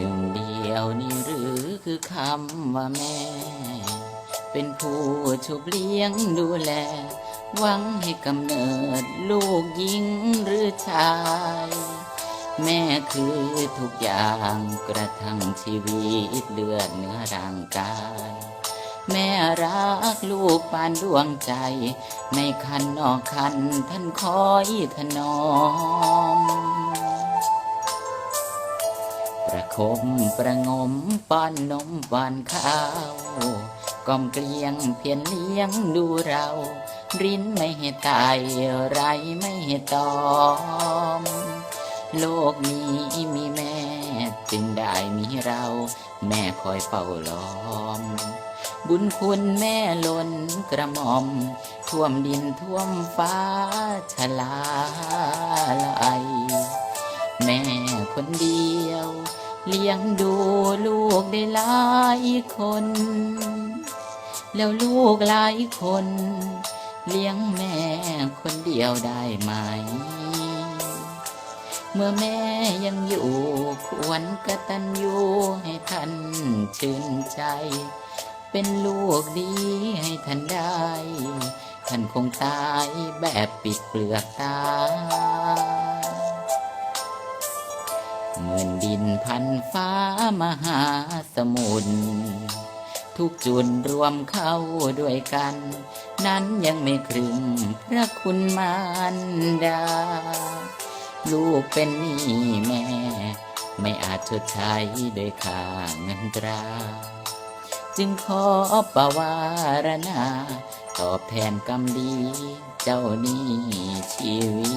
านี้หรือคือคำว่าแม่ เป็นผู้ชุบเลี้ยงดูแล หวังให้กำเนิดลูกหญิงหรือชาย แม่คือทุกอย่างกระทั่งชีวิตเลือดเนื้อร่างกาย แม่รักลูกปานดวงใจในคันนอกคันท่านคอยถนอม คมประงมป้อนนมป้อนข้าวกล่อมเกลียงเพียนเลี้ยงดูเรา รินไม่ให้ตายไรไม่ให้ตอม โลกนี้มีแม่ จึงได้มีเรา แม่คอยเฝ้าล้อม บุญคุณแม่ล้นกระหม่อม ท่วมดินท่วมฟ้าชลาไหลแม่คนเดียว เลี้ยงดูลูกได้หลายคน แล้วลูกหลายคน เลี้ยงแม่คนเดียวได้ไหม เมื่อแม่ยังอยู่ควรกระตัญญูให้ท่านชื่นใจ เป็นลูกดีให้ท่านได้ ท่านคงตายแบบปิดเปลือกตา หมื่นดินพันฟ้ามหาสมุทรทุกจุดรวมเข้าด้วยกัน นั้นยังไม่ครึ่งพระคุณมารดา ลูกเป็นหนี้แม่ ไม่อาจชดใช้ด้วยค่าเงินตรา จึงขอประวารณา ตอบแทนกรรมดีเจ้านี้ชีวิต